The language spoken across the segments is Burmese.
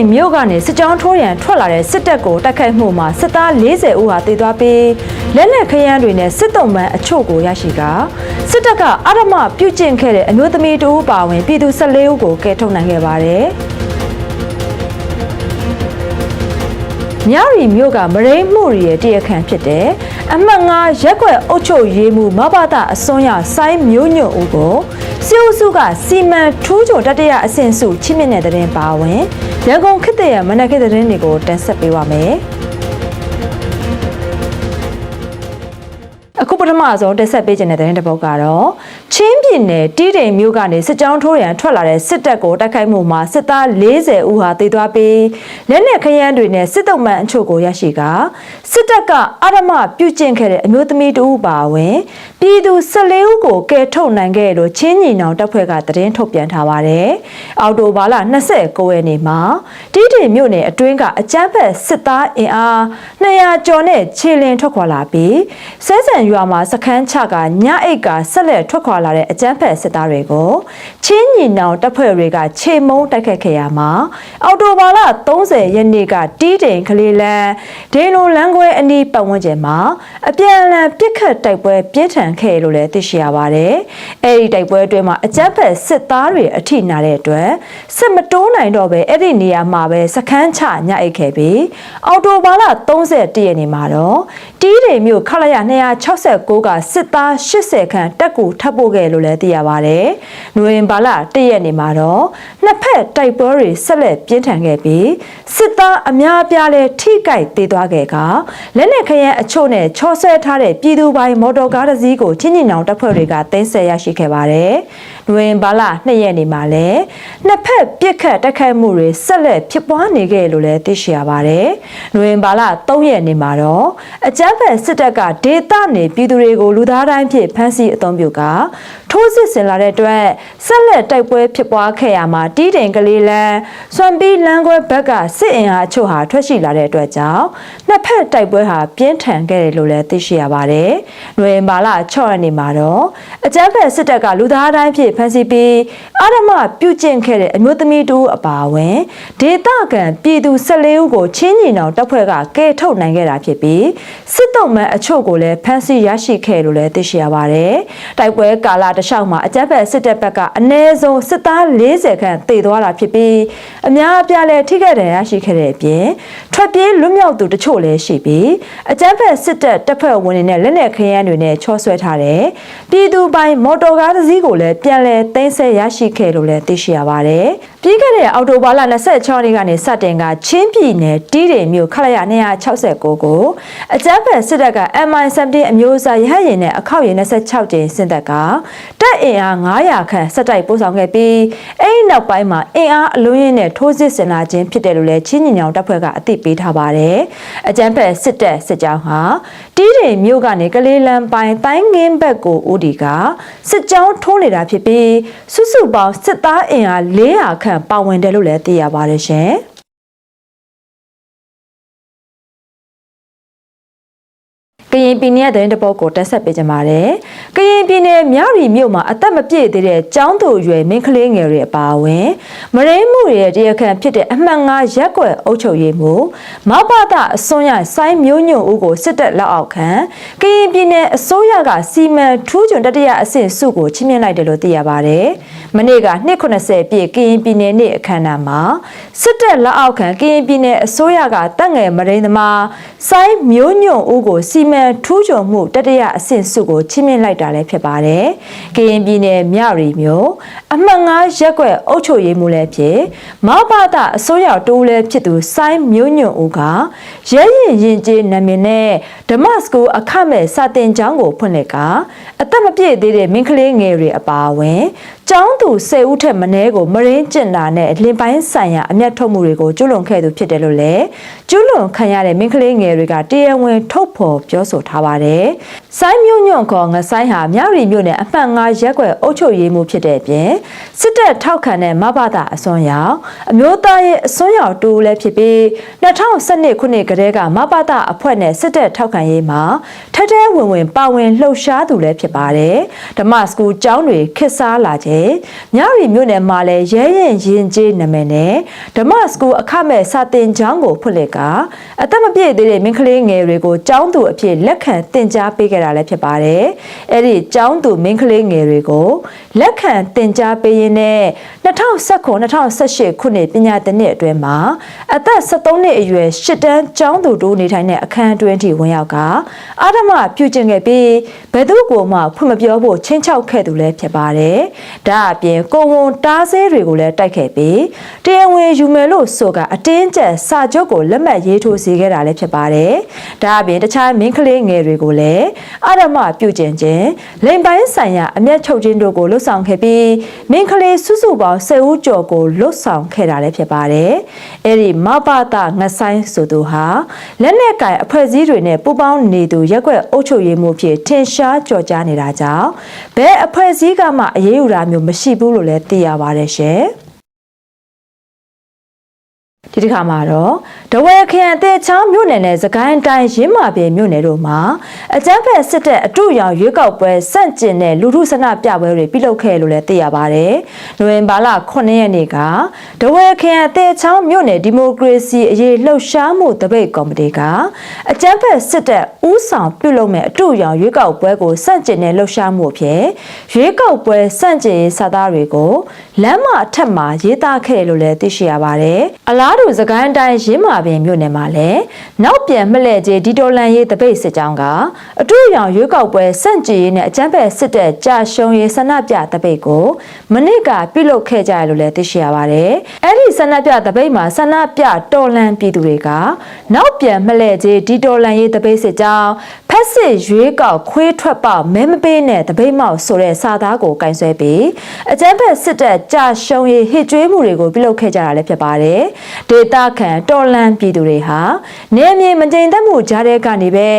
မ်မြို့ကနေစစ်ကြောင်းထိုးရန်ထွက်လာတဲ့စစ်တပ်ကိုတိုက်ခိုက်မှုမှာစစ်သား40ဦးဟာတေသွားပြီးလက်နက်ခရမ်းတွေနဲ့စစ်တုံးပန်းအချို့ကိုရရှိကစစ်တပ်ကအရမပြုတ်ကျင့်ခဲ့တဲ့အမျိုးသမီးတဦးပါဝင်ပြည်သူ14ဦးကိုကယ်ထုတ်နိုင်ခဲ့ပါတယ်။မြရီမြို့ကမရိန်းမှုရီရဲ့တရခန့်ဖြစ်တဲ့ အမှတ်9ရက်ွက်အုပ်ချုပ်ရေးမှုမဘာတာအစွန်းရဆိုင်းမျိုးညွန့်ဦးကိုစီအုပ်စုကစီမံထူးချွန်တတရအဆင့်စုချင်းမြင့်တဲ့တဲ့ရင်ပါဝင်ရန်ကုန်ခေတ်တဲ့ရမနက်ခေတ်တဲ့ရင်တွေကိုတင်ဆက်ပေးပါမယ်။ ထမဆုံးတက်ဆက်ပေးခြင်းတဲ့တဲ့ရင်တစ်ပုဒ်ကတော့ချင်းပြည်နယ်တီးတိမ်မြို့ကနေစစ်ကြောင်းထိုးရန်ထွက်လာတဲ့စစ်တပ်ကိုတိုက်ခိုက်မှုမှာစစ်သား40ဦးဟာတေသွားပြီးလက်နက်ခရမ်းတွေနဲ့စစ်တုံးမှန်အချို့ကိုရရှိကစစ်တပ်ကအရမပြုတ်ကျင့်ခဲ့တဲ့အမျိုးသမီးတဦးပါဝင်ပြည်သူ14ဦးကိုကယ်ထုတ်နိုင်ခဲ့လို့ချင်းညီနောင်တပ်ဖွဲ့ကသတင်းထုတ်ပြန်ထားပါတယ်။အော်တိုဘာလ29ရက်နေ့မှာတီးတိမ်မြို့နယ်အတွင်းကအကြမ်းဖက်စစ်သားအင်အား200ကျော်နဲ့ခြေလင်ထွက်ခွာလာပြီးစဲဆန်ရွာမှာစခန်းချကညအိတ်ကဆက်လက်ထွက်ခွာလာတဲ့အကြမ်းဖက်စစ်သားတွေကိုချင်းညီနောင်တပ်ဖွဲ့တွေကခြေမုံတိုက်ခတ်ခဲ့ရမှာအော်တိုဘာလ30ရက်နေ့ကတီးတိမ်ကလေးလန်းဒေလိုလန်းခွဲအနီးပတ်ဝန်းကျင်မှာအပြန်အလှန်ပစ်ခတ်တိုက်ပွဲပြင်းထန်ခဲ့လို့လည်းသိရှိရပါတယ်။အဲဒီတိုက်ပွဲအတွင်းမှာအကြမ်းဖက်စစ်သားတွေအထိနာတဲ့အတွက်စစ်မတိုးနိုင်တော့ပဲအဲ့ဒီနေရာမှာပဲစခန်းချညအိတ်ခဲ့ပြီးအော်တိုဘာလ31ရက်နေ့မှာတော့တီးတိမ်မြို့ခလာရ269ကစစ်သား80ခန့်တက်ကူထပ်ပို့ခဲ့လို့လည်းသိရပါတယ်။နိုဝင်ဘာလ1ရက်နေ့မှာတော့နှစ်ဖက်တိုက်ပွဲတွေဆက်လက်ပြင်းထန်ခဲ့ပြီးစစ်သားအများအပြားလည်းထိကြိုက်သေးသွားခဲ့ကလက်နက်ခရမ်းအချို့နဲ့ချောဆွဲထားတဲ့ပြည်သူပိုင်းမော်တော်ကားတစ်စီးကိုချင်းညင်နောင်တပ်ဖွဲ့တွေကတင်းဆက်ရရှိခဲ့ပါတယ်။နိုဝင်ဘာလ2ရက်နေ့မှာလည်းနှစ်ဖက်ပြစ်ခတ်တိုက်ခိုက်မှုတွေဆက်လက်ဖြစ်ပွားနေခဲ့လို့လည်းသိရှိရပါတယ်။နိုဝင်ဘာလ3ရက်နေ့မှာတော့အကြမ်းဖက်စစ်တပ်ကဒေသနေပြည်သူတွေကိုလူသားတိုင်းဖြစ်ဖမ်းဆီးအုံပြုကထိုးစစ်ဆင်လာတဲ့အတွက်ဆက်လက်တိုက်ပွဲဖြစ်ပွားခဲ့ရမှာတီးတိမ်ကလေးလန်းစွမ်ပီးလန်းခွဲဘက်ကစစ်အင်အားအချို့ဟာထွက်ရှိလာတဲ့အတွက်ကြောင့်နှစ်ဖက်တိုက်ပွဲဟာပြင်းထန်ခဲ့တယ်လို့လည်းသိရှိရပါတယ်။နိုဝင်ဘာလ6ရက်နေ့မှာတော့အကြမ်းဖက်စစ်တပ်ကလူသားတိုင်းဖြစ်ဖမ်းဆီးပြီးအာရမပြုတ်ကျင့်ခဲ့တဲ့အမျိုးသမီးတူအပါအဝင်ဒေသခံပြည်သူ14ဦးကိုချင်းညီနောင်တပ်ဖွဲ့ကကယ်ထုတ်နိုင်ခဲ့တာဖြစ်ပြီးစစ်တုံးမှန်အချို့ကိုလည်းဖမ်းဆီးရရှိခဲ့လို့လည်းသိရှိရပါတယ်။တိုက်ပွဲကာလတစ်လျှောက်မှာအကြမ်းဖက်စစ်တပ်ဘက်ကအနည်းဆုံးစစ်သား40ခန့်တေသွားတာဖြစ်ပြီးအများအပြားလည်းထိခိုက်ဒဏ်ရာရရှိခဲ့တဲ့အပြင်ထွက်ပြေးလွတ်မြောက်သူတချို့လည်းရှိပြီးအကြမ်းဖက်စစ်တပ်တပ်ဖွဲ့ဝင်တွေနဲ့လက်နက်ခရမ်းတွေနဲ့ချောဆွဲထားတဲ့ပြည်သူပိုင်မော်တော်ကားတစ်စီးကိုလည်းပြန်လည်သိမ်းဆည်းရရှိခဲ့လို့လည်းသိရှိရပါတယ်။ပြီးခဲ့တဲ့အောက်တိုဘာလ26ရက်နေ့ကနေစတင်ကချင်းပြည်နယ်တီးတိမ်မြို့ခလာရ269ကိုအကြမ်းဖက်စစ်တပ်က MI17 အမျိုးအစားရဟတ်ရင်နဲ့အခောက်ရင်26ကျင်းဆင်းသက်ကတပ်အင်အား900ခန့်စက်တိုက်ပို့ဆောင်ခဲ့ပြီးအဲဒီနောက်ပိုင်းမှာအင်အားအလုံးရင်းနဲ့ထိုးစစ်ဆင်လာခြင်းဖြစ်တယ်လို့လည်းချင်းညင်ညောင်တပ်ဖွဲ့ကအသိပေးထားပါတယ်။အကြမ်းဖက်စစ်တပ်စစ်ကြောင်းဟာတီးတိမ်မြို့ကနေကလေးလမ်းပိုင်းတိုင်းငင်းဘက်ကိုဦးဒီကစစ်ကြောင်းထိုးနေတာဖြစ်ပြီးစုစုပေါင်းစစ်သားအင်အား400ခန့်ပါဝင်တယ်လို့လည်းသိရပါတယ်ရှင်။ ကရင်ပြည်နယ်တဲ့တဲ့ပုတ်ကိုတက်ဆက်ပေးကြပါတယ်။ကရင်ပြည်နယ်မြရီမြို့မှာအသက်မပြည့်သေးတဲ့ကျောင်းသူရွယ်မင်းကလေးငယ်တွေအပါအဝင်မရင်းမှုရဲ့တရားခံဖြစ်တဲ့အမှန်ငါရက်ွယ်အုပ်ချုပ်ရေးမှုမဘတာအစွန်းရစိုင်းမျိုးညွန့်ဦးကိုစစ်တပ်လက်အောက်ခံကရင်ပြည်နယ်အစိုးရကစီမံထူးချွန်တတိယအဆင့်စုကိုချီးမြှင့်လိုက်တယ်လို့သိရပါတယ်။မနေ့က290ပြည့်ကရင်ပြည်နယ်နေ့အခမ်းအနားမှာစစ်တပ်လက်အောက်ခံကရင်ပြည်နယ်အစိုးရကတပ်ငယ်မရင်းသမားစိုင်းမျိုးညွန့်ဦးကိုစီမံထူးချွန်မှုတတိယအဆင့်စုကိုချီးမြှင့်လိုက်တာလည်းဖြစ်ပါတယ်။ကရင်ပြည်နယ်မြရီမြို့အမှတ်9ရက်ွက်အုပ်ချုပ်ရေးမှုလည်းဖြစ်မဘတာအစိုးရတိုးလည်းဖြစ်သူစိုင်းမျိုးညွန့်ဦးကရဲရင်ရင်ကျေးနာမည်နဲ့ဓမ္မစကူအခမဲ့စာတင်ကျောင်းကိုဖွင့်လှစ်က အသက်မပြည့်သေးတဲ့မင်းကလေးငယ်တွေအပါအဝင် ကျောင်းသူ10ဦးထက်မနည်းကိုမရင်းကျင်တာနဲ့လင်ပိုင်းဆိုင်ရာအမျက်ထုတ်မှုတွေကိုကျူးလွန်ခဲ့သူဖြစ်တယ်လို့လည်းကျူးလွန်ခံရတဲ့မင်းကလေးငယ်တွေကတရားဝင်ထုတ်ဖော်ပြောဆိုထားပါတယ်။စိုင်းမျိုးညွန့်ခေါ်ငဆိုင်းဟာမြရီမြို့နယ်အမှတ်9ရက်ွက်အုပ်ချုပ်ရေးမှုဖြစ်တဲ့အပြင်စစ်တပ်ထောက်ခံတဲ့မဘာသာအစွန်းရောက်အမျိုးသားရဲ့အစွန်းရောက်တူလည်းဖြစ်ပြီး2012ခုနှစ်ကတည်းကမဘာသာအဖွဲ့နဲ့စစ်တပ်ထောက်ခံရေးမှာထက်ထဲဝင်ဝင်ပါဝင်လှုပ်ရှားသူလည်းဖြစ်ပါတယ်။ဓမ္မစကူကျောင်းတွေခစ်စားလာခြင်းပါတယ်။မြရီမြို့နယ်မှာလည်းရဲရင်ရင်ကျေးနာမည်နဲ့ဓမ္မစကူအခမဲ့စာတင်ကျောင်းကိုဖွင့်လှစ်ကအသက်မပြည့်သေးတဲ့မိန်းကလေးငယ်တွေကိုကျောင်းသူအဖြစ်လက်ခံတင်ကြားပေးခဲ့တာလည်းဖြစ်ပါတယ်။အဲ့ဒီကျောင်းသူမိန်းကလေးငယ်တွေကိုလက်ခံတင်ကြားပေးရင်းနဲ့2019-2018ခုနှစ်ပညာသင်နှစ်အတွင်းမှာအသက်73နှစ်အရွယ်ရှစ်တန်းကျောင်းသူတို့နေထိုင်တဲ့အခန်းအတွင်းထိဝင်ရောက်ကအာဓမပြုကျင့်ခဲ့ပြီးဘယ်သူကိုမှဖွင့်မပြောဖို့ချင်းချောက်ခဲ့သူလည်းဖြစ်ပါတယ်။ဒါအပြင်ကိုဝန်တားဆဲတွေကိုလည်းတိုက်ခဲ့ပြီးတရားဝင်ယူမယ်လို့ဆိုကအတင်းကျပ်စာချုပ်ကိုလက်မှတ်ရေးထိုးစေခဲ့တာလည်းဖြစ်ပါတယ်။ဒါအပြင်တခြားမင်းကလေးငယ်တွေကိုလည်းအာဓမပြုကျင့်ခြင်းလိမ်ပိုင်းဆိုင်ရာအမျက်ချုပ်ခြင်းတို့ကိုလွတ်ဆောင်ခဲ့ပြီးမင်းကလေးစုစုပေါင်း10ဦးကျော်ကိုလွတ်ဆောင်ခဲ့တာလည်းဖြစ်ပါတယ်။အဲ့ဒီမပတာငဆိုင်ဆိုသူဟာလက်နက်ကင်အဖွဲ့အစည်းတွေနဲ့ပူးပေါင်းနေသူရက်ွက်အုပ်ချုပ်ရေးမှုဖြစ်ထင်ရှားကြော်ကြားနေတာကြောင့်ဘယ်အဖွဲ့အစည်းကမှအရေးယူတာမျိုးမရှိဘူးလို့လည်းသိရပါတယ်ရှင်။ ဒီတစ်ခါမှာတော့ဒဝဲခရိုင်အသေးချောင်းမြို့နယ်နဲ့စကိုင်းတိုင်းရင်းမာပြည်မြို့နယ်တို့မှာအကြမ်းဖက်စစ်တပ်အတူရောင်ရွေးကောက်ပွဲစန့်ကျင်တဲ့လူထုဆန္ဒပြပွဲတွေပြုလုပ်ခဲ့လို့လည်းသိရပါတယ်။နိုဝင်ဘာလ9ရက်နေ့ကဒဝဲခရိုင်အသေးချောင်းမြို့နယ်ဒီမိုကရေစီအရေးလှုပ်ရှားမှုတပိတ်ကော်မတီကအကြမ်းဖက်စစ်တပ်ဦးဆောင်ပြုလုပ်မဲ့အတူရောင်ရွေးကောက်ပွဲကိုစန့်ကျင်တဲ့လှုပ်ရှားမှုအဖြစ်ရွေးကောက်ပွဲစန့်ကျင်ရေးစာသားတွေကို လမ်းမအထက်မှာရေးသားခဲ့လို့လည်းသိရှိရပါတယ်။အလားတူစကိုင်းတိုင်းရင်းမာပင်မြို့နယ်မှာလည်းနောက်ပြန်မလှည့်ကျေဒီတိုလန်ရေးတပိတ်စစ်ကြောင်းကအတူရောင်ရွေးကောက်ပွဲစန့်ကျင်ရေးနဲ့အကြမ်းဖက်စစ်တပ်ကြာရှုံးရေးဆန္ဒပြတပိတ်ကိုမနစ်ကပြုလုပ်ခဲ့ကြရလို့လည်းသိရှိရပါတယ်။အဲ့ဒီဆန္ဒပြတပိတ်မှာဆန္ဒပြတော်လန်ပြည်သူတွေကနောက်ပြန်မလှည့်ကျေဒီတိုလန်ရေးတပိတ်စစ်ကြောင်း ဖက်စစ်ရွေးကောက်ခွေးထွက်ပေါက်မဲမပေးနဲ့တပိတ်မောက်ဆိုတဲ့စာသားကိုကင်ဆယ်ပြီးအကြမ်းဖက်စစ်တပ်ကြာရှုံးရေးဟစ်ကြွေးမှုတွေကိုပြုလုပ်ခဲ့ကြတာလည်းဖြစ်ပါတယ်။ဒေတာခံတော်လန်ပြည်သူတွေဟာနေမြေမကျိန်သက်မှုကြားတဲ့ကနေပဲ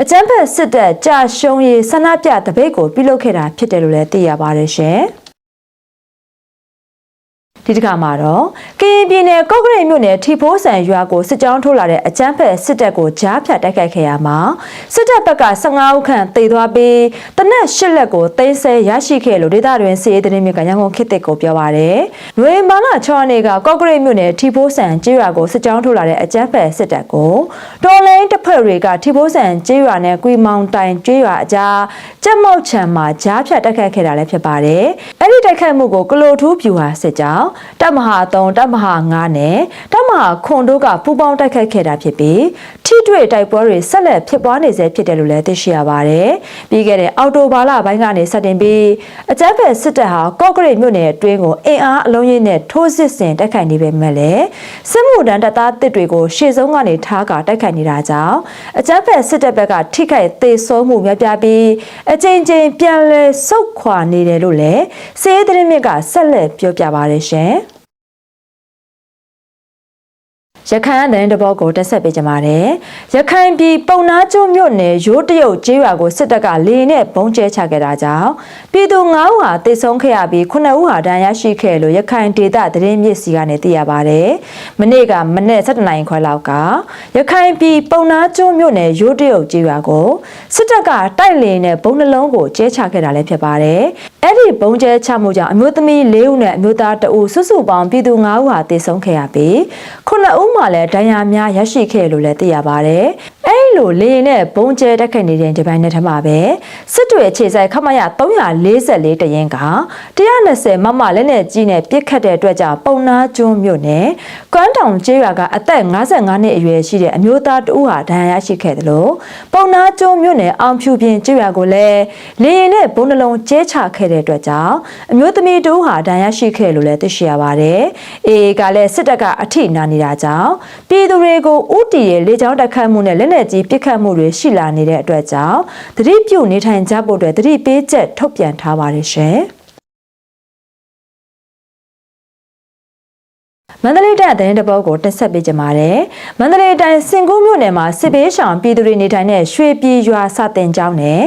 အကြမ်းဖက်စစ်တပ်ကြာရှုံးရေးဆန္ဒပြတပိတ်ကိုပြုလုပ်ခဲ့တာဖြစ်တယ်လို့လည်းသိရပါတယ်ရှင်။ ဒီတစ်ခါမှာတော့ကရင်ပြည်နယ်ကော့ကရိတ်မြို့နယ်ထီဖိုးဆန်ရွာကိုစစ်ကြောင်းထိုးလာတဲ့အကြမ်းဖက်စစ်တပ်ကိုကြားဖြတ်တိုက်ခိုက်ခဲ့ရမှာစစ်တပ်ဘက်က15ဦးခန့်တေသွားပြီးတနက်၈လက်ကိုသိမ်းဆဲရရှိခဲ့လို့ဒေသတွင်စီးရေးသတင်းမြစ်ကရန်ကုန်ခေတ်သစ်ကိုပြောပါရယ်။လွေမာလာ6ရက်နေ့ကကော့ကရိတ်မြို့နယ်ထီဖိုးဆန်ကျေးရွာကိုစစ်ကြောင်းထိုးလာတဲ့အကြမ်းဖက်စစ်တပ်ကိုတော်လိုင်းတစ်ဖက်တွေကထီဖိုးဆန်ကျေးရွာနဲ့ကွီမောင်တိုင်ကျေးရွာအကြားကြက်မောက်ချံမှာကြားဖြတ်တိုက်ခိုက်ခဲ့တာလည်းဖြစ်ပါတယ်။အဲ့ဒီတိုက်ခိုက်မှုကိုကလိုထူးပြူဟာစစ်ကြောင်းတပ်မဟာ3တပ်မဟာ9နဲ့တပ်မဟာခွန်တို့ကပူးပေါင်းတိုက်ခိုက်ခဲ့တာဖြစ်ပြီးထိတွေ့တိုက်ပွဲတွေဆက်လက်ဖြစ်ပွားနေဆဲဖြစ်တယ်လို့လည်းသိရှိရပါတယ်။ပြီးခဲ့တဲ့အော်တိုဘာလပိုင်းကနေစတင်ပြီးအကြမ်းဖက်စစ်တပ်ဟာကော့ကရိတ်မြို့နယ်အတွင်းကိုအင်အားအလုံးကြီးနဲ့ထိုးစစ်ဆင်တိုက်ခိုက်နေပေမဲ့လည်းစစ်မှုထမ်းတပ်သားတစ်တွေကိုရှေ့ဆုံးကနေထားကတိုက်ခိုက်နေတာကြောင့်အကြမ်းဖက်စစ်တပ်ဘက်ကထိခိုက်သေဆုံးမှုများပြားပြီးအကြိမ်ကြိမ်ပြန်လည်ဆုတ်ခွာနေတယ်လို့လည်းစေးသတင်းမြစ်ကဆက်လက်ပြောပြပါရရှင်။ရခိုင်တဲ့တဘောကိုတက်ဆက်ပေးကြပါတယ်။ရခိုင်ပြည်ပုံနာကျိုးမြို့နယ်ရိုးတရုတ်ကျေးရွာကိုစစ်တပ်ကလေနဲ့ဘုံကျဲချခဲ့တာကြောင့်ပြည်သူ9ဦးဟာတေဆုံးခဲ့ရပြီး9ဦးဟာဒဏ်ရာရှိခဲ့လို့ရခိုင်ဒေသသတင်းမြစ်စီကနေသိရပါတယ်။မနေ့ကမနေ့7နိုင်ခွဲလောက်ကရခိုင်ပြည်ပုံနာကျိုးမြို့နယ်ရိုးတရုတ်ကျေးရွာကိုစစ်တပ်ကတိုက်လေနဲ့ဘုံနှလုံးကိုကျဲချခဲ့တာလည်းဖြစ်ပါတယ်။အဲ့ဒီဘုံကျဲချမှုကြောင့်အမျိုးသမီး၄ဦးနဲ့အမျိုးသား2ဦးစုစုပေါင်းပြည်သူ9ဦးဟာတေဆုံးခဲ့ရပြီး9ဦးမှလည်းဒဏ်ရာများရရှိခဲ့လို့လည်းသိရပါတယ်။အဲဒီ လိုလေရင်နဲ့ဘုံကျဲတက်ခဲ့နေတဲ့ဒီပိုင်းနဲ့ထမှာပဲစစ်တွေအခြေဆိုင်ခမရ344တရင်က120မမလက်နဲ့ကြီးနဲ့ပြစ်ခတ်တဲ့အတွက်ကြောင့်ပုံနာကျွန်းမြို့နယ်ကွမ်းတောင်ကျေးရွာကအသက်55နှစ်အရွယ်ရှိတဲ့အမျိုးသားတဦးဟာဒဏ်ရာရရှိခဲ့တယ်လို့ပုံနာကျွန်းမြို့နယ်အောင်ဖြူပြင်ကျေးရွာကိုလည်းလေရင်နဲ့ဘုံနှလုံးကျဲချခဲ့တဲ့အတွက်ကြောင့်အမျိုးသမီးတဦးဟာဒဏ်ရာရှိခဲ့လို့လည်းသိရှိရပါတယ်။အေးကလည်းစစ်တပ်ကအထိနာနေတာကြောင့်ပြည်သူတွေကိုဥတီရဲ့လေကြောင်းတက်ခတ်မှုနဲ့လက်နက်ကြီးပစ်ခတ်မှုတွေရှိလာနေတဲ့အတွက်ကြောင့်သတိပြုနေထိုင်ကြဖို့အတွက်သတိပေးချက်ထုတ်ပြန်ထားပါတယ်ရှင်။မန္တလေးတိုင်းသတင်းတပုတ်ကိုတက်ဆက်ပေးကြပါမယ်။မန္တလေးတိုင်းစင်ကူးမြို့နယ်မှာစစ်ဘေးရှောင်ပြည်သူတွေနေထိုင်တဲ့ရွှေပြည်ရွာစတင်ကျောင်းနဲ့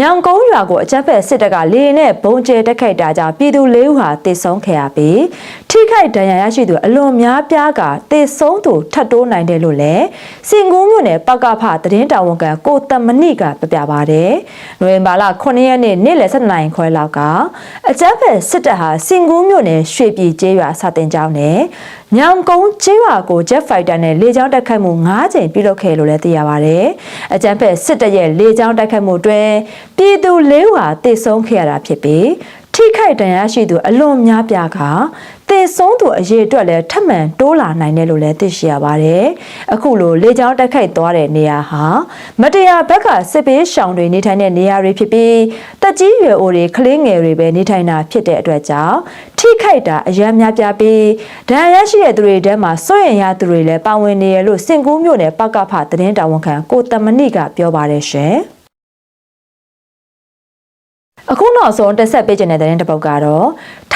ညောင်ကုန်းရွာကိုအကြမ်းဖက်စစ်တပ်ကလေရင်နဲ့ဘုံကျဲတက်ခိုက်တာကြောင့်ပြည်သူ၄ဦးဟာတေဆုံးခဲ့ရပြီး ထိထိခိုက်ဒဏ်ရာရရှိသူအလွန်များပြားကတေဆုံးသူထပ်တိုးနိုင်တယ်လို့လည်းစင်ကူးမြို့နယ်ပကဖသတင်းတာဝန်ခံကိုတမဏိကပြပြပါတယ်။နိုဝင်ဘာလ9ရက်နေ့နေ့လယ်7နာရီခွဲလောက်ကအကြမ်းဖက်စစ်တပ်ဟာစင်ကူးမြို့နယ်ရွှေပြည်ကျေးရွာစာတင်ကျောင်းနဲ့ညောင်ကုန်းကျေးရွာကို Jet Fighter နဲ့လေကြောင်းတိုက်ခိုက်မှု9ကြိမ်ပြုလုပ်ခဲ့လို့လည်းသိရပါတယ်။အကြမ်းဖက်စစ်တပ်ရဲ့လေကြောင်းတိုက်ခိုက်မှုအတွင်းပြည်သူ၄ဦးဟာတေဆုံးခဲ့ရတာဖြစ်ပြီးထိခိုက်ဒဏ်ရာရှိသူအလွန်များပြားက တေဆုံးသူအရေးအတွက်လည်းထပ်မံတိုးလာနိုင်တယ်လို့လည်းသိရှိရပါတယ်။အခုလိုလေကြောင်းတိုက်ခိုက်သွားတဲ့နေရာဟာမတရားဘက်ကစစ်ပေးရှောင်တွေနေထိုင်တဲ့နေရာတွေဖြစ်ပြီးတက်ကြီးရွယ်အိုတွေကလေးငယ်တွေပဲနေထိုင်တာဖြစ်တဲ့အတွက်ကြောင့်ထိခိုက်တာအများများပြားပြီးဒဏ်ရာရရှိတဲ့သူတွေထဲမှာစိုးရင်ရသူတွေလည်းပါဝင်နေရလို့စင်ကူးမြို့နယ်ပကဖသတင်းတာဝန်ခံကိုတမဏိကပြောပါတယ်ရှင်။အခုနောက်ဆုံးတက်ဆက်ပေးခြင်းတဲ့တဲ့တစ်ပုတ်ကတော့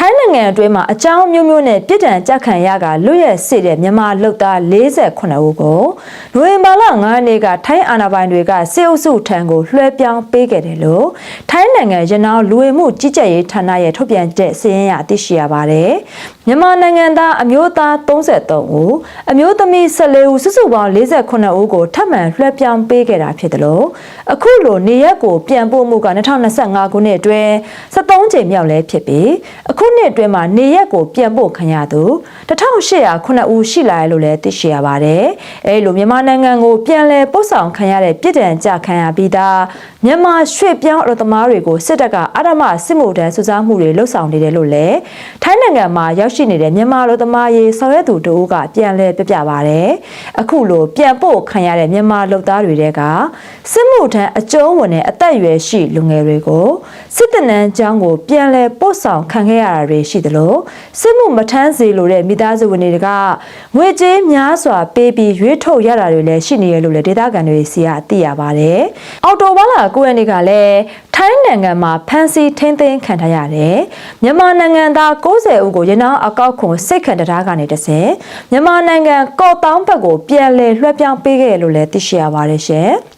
ထိုင်းနိုင်ငံအတွင်းမှာအကြောင်းမျိုးမျိုးနဲ့ပြည်တံကြက်ခံရကလွတ်ရက်စေတဲ့မြန်မာလူသား48ဦးကိုနိုဝင်ဘာလ9ရက်နေ့ကထိုင်းအာဏာပိုင်တွေကစေအုပ်စုထံကိုလွှဲပြောင်းပေးခဲ့တယ်လို့ထိုင်းနိုင်ငံရနောင်းလူဝင်မှုကြီးကြပ်ရေးဌာနရဲ့ထုတ်ပြန်ချက်စီရင်ရသိရှိရပါတယ်မြန်မာနိုင်ငံသားအမျိုးသား33ဦးအမျိုးသမီး14ဦးစုစုပေါင်း48ဦးကိုထပ်မံလွှဲပြောင်းပေးခဲ့တာဖြစ်တယ်လို့အခုလိုနေရက်ကိုပြန်ပို့မှုက2025ခုနှစ်အတွင်း73ကြိမ်မြောက်လဲဖြစ်ပြီးအခုနှစ်အတွင်းမှာနေရက်ကိုပြန်ပို့ခံရသူ1809ဦးရှိလာတယ်လို့လည်းသိရှိရပါတယ်။အဲလိုမြန်မာနိုင်ငံကိုပြန်လည်ပို့ဆောင်ခံရတဲ့ပြည်တံကြခံရပြီးသားမြန်မာရွှေ့ပြောင်းအလုပ်သမားတွေကိုစစ်တပ်ကအဓမ္မစစ်မှုထမ်းစုစားမှုတွေလှုပ်ဆောင်နေတယ်လို့လည်းထိုင်းနိုင်ငံမှာရောက်ရှိနေတဲ့မြန်မာအလုပ်သမားရေးဆောင်ရွက်သူတို့ကပြန်လည်ပြပြပါတယ်။အခုလိုပြန်ပို့ခံရတဲ့မြန်မာလုပ်သားတွေကစစ်မှုထမ်းအကျုံးဝင်တဲ့အသက်အရွယ်ရှိလူငယ်တွေကိုစစ်တပ်နန်းကျောင်းကိုပြန်လည်ပို့ဆောင်ခံခဲ့ရတာတွေရှိသလိုစစ်မှုမထမ်းစေလိုတဲ့မိသားစုဝင်တွေကငွေကြေးများစွာပေးပြီးရွေးထုတ်ရတာတွေလည်းရှိနေရလို့လည်းဒေသခံတွေစီကသိရပါတယ်။အော်တိုဘားလာ9ရက်နေ့ကလည်းထိုင်းနိုင်ငံမှာဖမ်းဆီးထိန်းသိမ်းခံထားရတယ်။မြန်မာနိုင်ငံသား90ဦးကိုရနောင်းအကောက်ခွန်စိတ်ခံတရားကနေတဆင်မြန်မာနိုင်ငံကော့တောင်းဘက်ကိုပြန်လည်လွှဲပြောင်းပေးခဲ့လို့လည်းသိရှိရပါတယ်ရှင်။